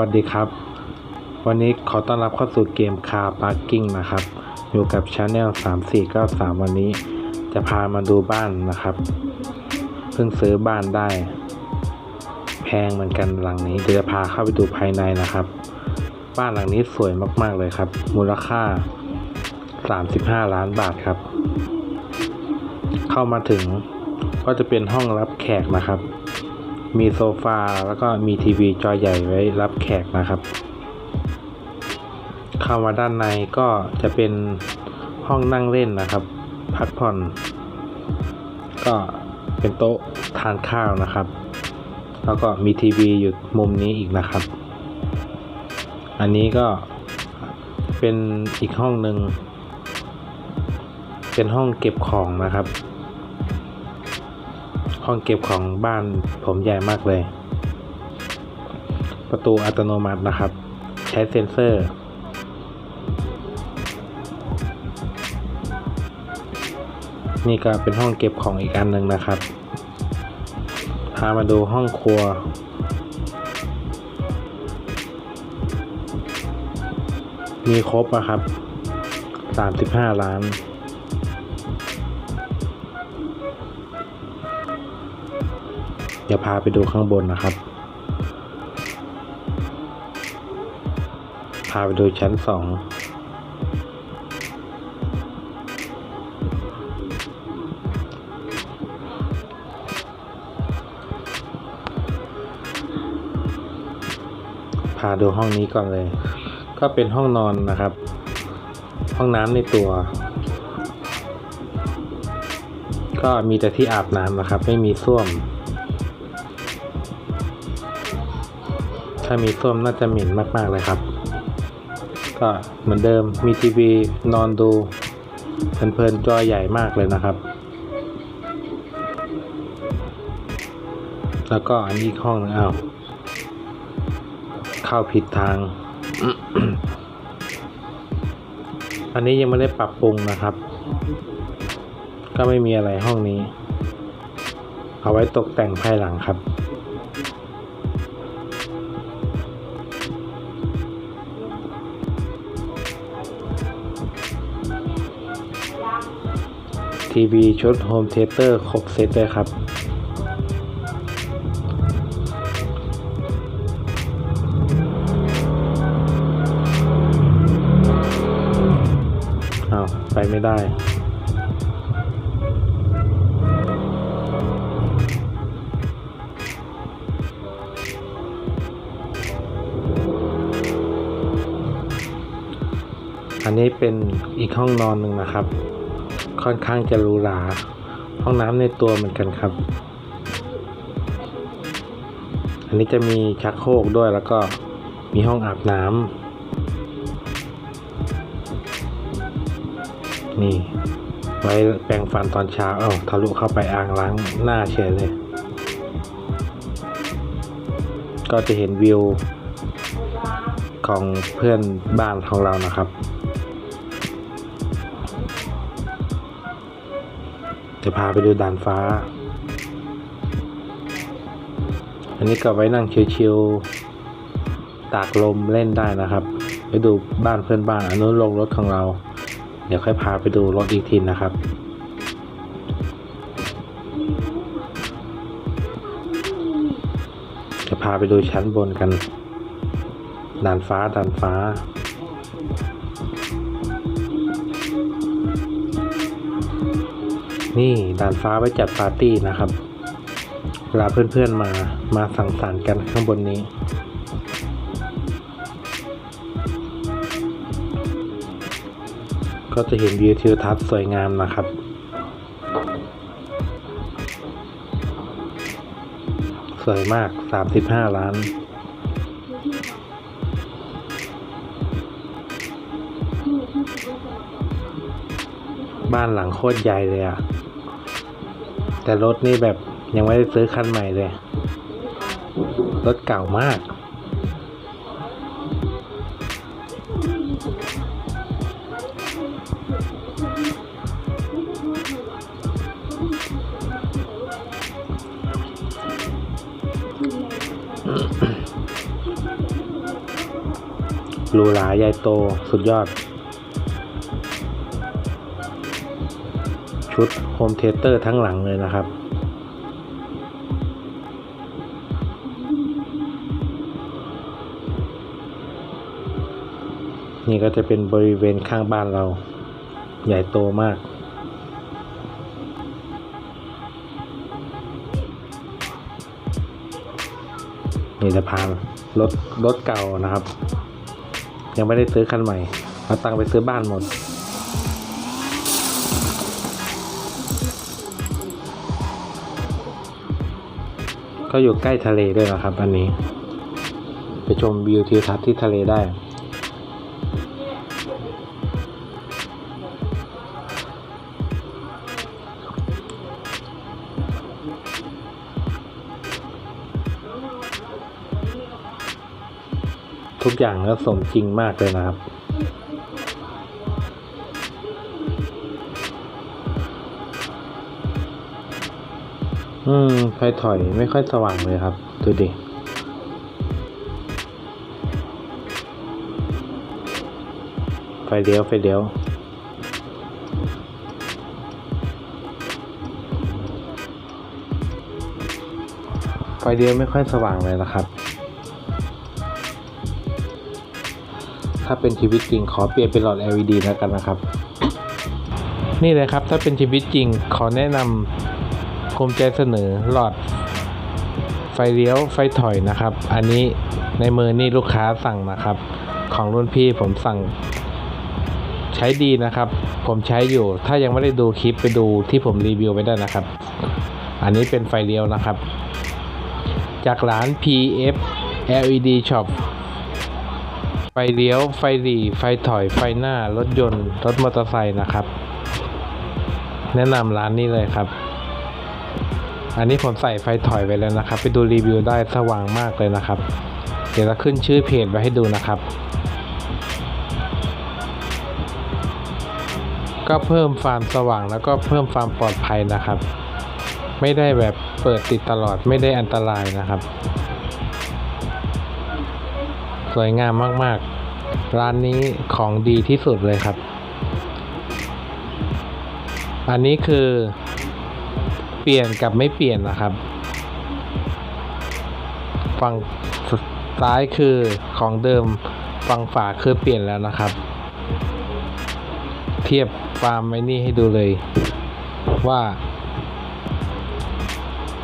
วัสดีครับ วันนี้ขอต้อนรับเข้าสู่เกม Car Parking นะครับ อยู่กับ Channel 3493 วันนี้จะพามาดูบ้านนะครับ เพิ่งซื้อบ้านได้ แพงเหมือนกันหลังนี้เดี๋ยวจะพาเข้าไปดูภายในนะครับ บ้านหลังนี้สวยมากๆเลยครับ มูลค่า 35 ล้านบาทครับ เข้ามาถึงก็จะเป็นห้องรับแขกนะครับ มีโซฟาแล้วก็มีทีวีจอใหญ่ไว้รับแขกนะครับ เข้ามาด้านในก็จะเป็นห้องนั่งเล่นนะครับ พักผ่อน ก็เป็นโต๊ะทานข้าวนะครับ แล้วก็มีทีวีอยู่มุมนี้อีกนะครับ อันนี้ก็เป็นอีกห้องหนึ่งเป็นห้องเก็บของนะครับ ห้องเก็บของบ้านผมใหญ่มากเลย ประตูอัตโนมัตินะครับ ใช้เซ็นเซอร์ นี่ก็เป็นห้องเก็บของอีกอันหนึ่งนะครับ พามาดูห้องครัว มีครบนะครับ 35 ล้าน ดี๋ยวพาไปดูข้างบนนะครับ พาไปดูชั้นสองพาดูห้องนี้ก่อนเลย ก็เป็นห้องนอนนะครับ ห้องน้ำในตัว ก็มีแต่ที่อาบน้ำนะครับ ไม่มีส้วม ถ้ามีส้วมน่าจะเหม็นมากๆเลยครับ ก็เหมือนเดิมมีทีวีนอนดูเพลินๆจอใหญ่มากเลยนะครับ แล้วก็อันนี้อีกห้องนึงอ้าวเข้าผิดทาง อันนี้ยังไม่ได้ปรับปรุงนะครับ ก็ไม่มีอะไรห้องนี้ เอาไว้ตกแต่งภายหลังครับ ทีวีชุดโฮมเทเตอร์ครบเซตเลยครับอ้าวไปไม่ได้ อันนี้เป็นอีกห้องนอนหนึ่งนะครับ ค่อนข้างจะหรูหราห้องน้ำในตัวเหมือนกันครับ อันนี้จะมีชักโครกด้วยแล้วก็มีห้องอาบน้ำนี่ ไว้แปรงฟันตอนเช้าเอ้าทะลุเข้าไปอ่างล้างหน้าเฉยเลย ก็จะเห็นวิวของเพื่อนบ้านของเรานะครับ จะพาไปดูด่านฟ้า อันนี้ก็ไว้นั่งชิวๆ ตากลมเล่นได้นะครับ ไปดูบ้านเพื่อนบ้านอันนู้นลงรถของเรา เดี๋ยวค่อยพาไปดูรถอีกทีนะครับจะพาไปดูชั้นบนกันด่านฟ้าด่านฟ้า นี่ด่านฟ้าไว้จัดปาร์ตี้นะครับเวลาเพื่อนๆมามาสังสรรค์กันข้างบนนี้ ก็จะเห็นวิวทิวทัศน์สวยงามนะครับ สวยมาก 35 ล้าน บ้านหลังโคตรใหญ่เลยอะแต่รถนี่แบบยังไม่ได้ซื้อคันใหม่เลย รถเก่ามาก หรูหราใหญ่โตสุดยอด ชุดโฮมเทเตอร์ทั้งหลังเลยนะครับ นี่ก็จะเป็นบริเวณข้างบ้านเรา ใหญ่โตมากนี่จะพานรถรถเก่านะครับ ยังไม่ได้ซื้อคันใหม่เอาตังค์ไปซื้อบ้านหมด ก็อยู่ใกล้ทะเลด้วยนะครับอันนี้ ไปชมวิวทิวทัศน์ที่ทะเลได้ทุกอย่างก็สมจริงมากเลยนะครับ อืมไฟถอยไม่ค่อยสว่างเลยครับ ดูดิไฟเลี้ยว ไฟเลี้ยวไฟเลี้ยวไม่ค่อยสว่างเลยนะครับ ถ้าเป็นชีวิตจริงขอเปลี่ยนเป็นหลอด LED แล้วกันนะครับ นี่เลยครับถ้าเป็นชีวิตจริงขอแนะนำ ภูมิใจเสนอหลอด ไฟเลี้ยวไฟถอยนะครับ อันนี้ในมือนี่ลูกค้าสั่งนะครับ ของรุ่นพี่ผมสั่งใช้ดีนะครับ ผมใช้อยู่ ถ้ายังไม่ได้ดูคลิปไปดูที่ผมรีวิวไปได้นะครับ อันนี้เป็นไฟเลี้ยวนะครับ จากร้าน PF LED Shop ไฟเลี้ยว ไฟหลีไฟถอย ไฟหน้า รถยนต์ รถมอเตอร์ไซค์นะครับ แนะนำร้านนี้เลยครับ อันนี้ผมใส่ไฟถอยไว้แล้วนะครับ ไปดูรีวิวได้สว่างมากเลยนะครับ เดี๋ยวจะขึ้นชื่อเพจไว้ให้ดูนะครับ ก็เพิ่มความสว่างแล้วก็เพิ่มความปลอดภัยนะครับ ไม่ได้แบบเปิดติดตลอดไม่ได้อันตรายนะครับ สวยงามมากๆ ร้านนี้ของดีที่สุดเลยครับ อันนี้คือ ลี่ยนกับไม่เปลี่ยนนะครับ ฝั่งซ้ายคือของเดิมฝั่งฝาคือเปลี่ยนแล้วนะครับ เทียบความไอ้นี่ให้ดูเลยว่า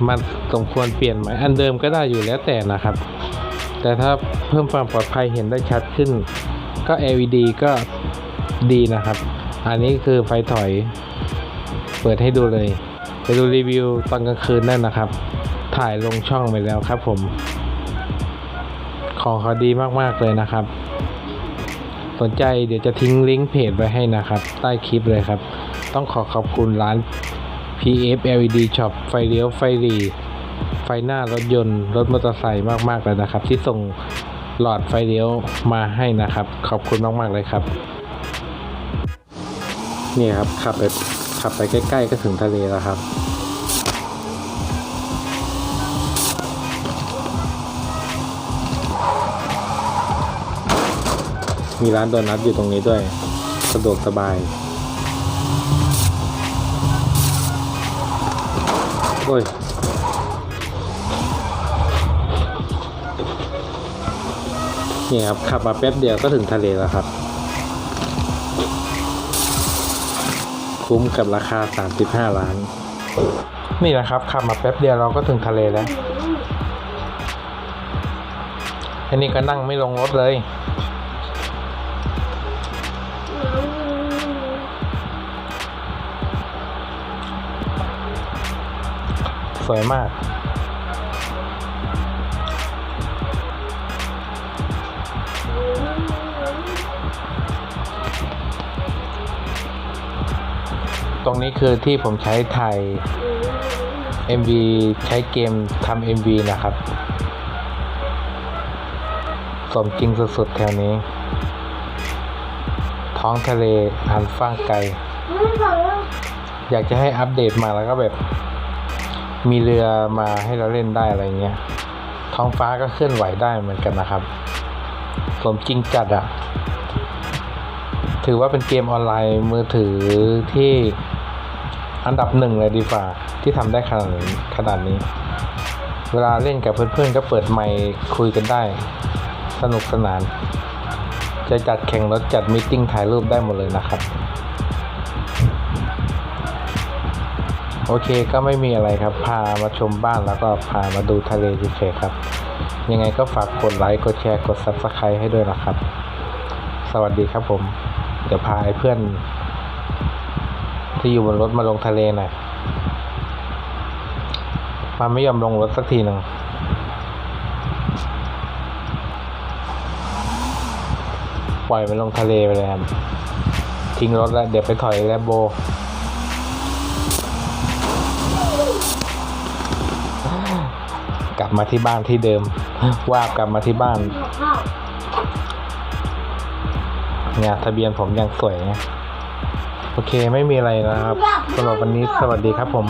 มันสมควรเปลี่ยนไหมอันเดิมก็ได้อยู่แล้วแต่นะครับ แต่ถ้าเพิ่มความปลอดภัยเห็นได้ชัดขึ้น ก็ LED ก็ดีนะครับ อันนี้คือไฟถอย เปิดให้ดูเลย ไปดูรีวิวตอนกลางคืนนั่นนะครับ ถ่ายลงช่องไปแล้วครับผม ของเขาดีมากๆเลยนะครับ สนใจเดี๋ยวจะทิ้งลิงก์เพจไว้ให้นะครับ ใต้คลิปเลยครับ ต้องขอขอบคุณร้าน PF LED Shop ไฟเลี้ยวไฟหรีไฟหน้ารถยนต์รถมอเตอร์ไซค์มากๆเลยนะครับ ที่ส่งหลอดไฟเลี้ยวมาให้นะครับ ขอบคุณมากๆเลยครับ นี่ครับขับไปขับไปใกล้ ๆ ก็ถึงทะเลแล้วครับ มีร้านโดนัทอยู่ตรงนี้ด้วย สะดวกสบาย โอ้ยนี่ครับ ขับมาแป๊บเดียวก็ถึงทะเลแล้วครับ คุ้มกับราคา 35 ล้าน นี่แหละครับ ขับมาแป๊บเดียวเราก็ถึงทะเลแล้วอันนี้ก็นั่งไม่ลงรถเลย สวยมาก ตรงนี้คือที่ผมใช้ถ่าย MV ใช้เกมทำ MV นะครับ สมจริงสุดๆแถวนี้ ท้องทะเลอันฟ้างไกล อยากจะให้อัปเดตมาแล้วก็แบบ มีเรือมาให้เราเล่นได้อะไรเงี้ย ท้องฟ้าก็เคลื่อนไหวได้เหมือนกันนะครับ สมจริงจัดอะถือว่าเป็นเกมออนไลน์มือถือที่อันดับหนึ่งเลยดีฝ่าที่ทำได้ขนาดขนาดนี้ เวลาเล่นกับเพื่อนๆก็เปิดไมค์คุยกันได้ สนุกสนาน จะจัดแข่งรถจัดมิทติ้งถ่ายรูปได้หมดเลยนะครับ โอเคก็ไม่มีอะไรครับ พามาชมบ้านแล้วก็พามาดูทะเลเฉยๆครับ ยังไงก็ฝากกดไลค์ กดแชร์ กด Subscribe ให้ด้วยนะครับ สวัสดีครับผม เดี๋ยวพาเพื่อน ที่อยู่บนรถมาลงทะเลหน่อยมันไม่ยอมลงรถสักทีหนึ่งปล่อยมันลงทะเลไปเลยครับ ทิ้งรถแล้ว เดี๋ยวไปถอยแล้วโบ กลับมาที่บ้านที่เดิม ว่ากลับมาที่บ้านเนี่ยทะเบียนผมยังสวยโอเคไม่มีอะไรนะครับสำหรับวันนี้สวัสดีครับผม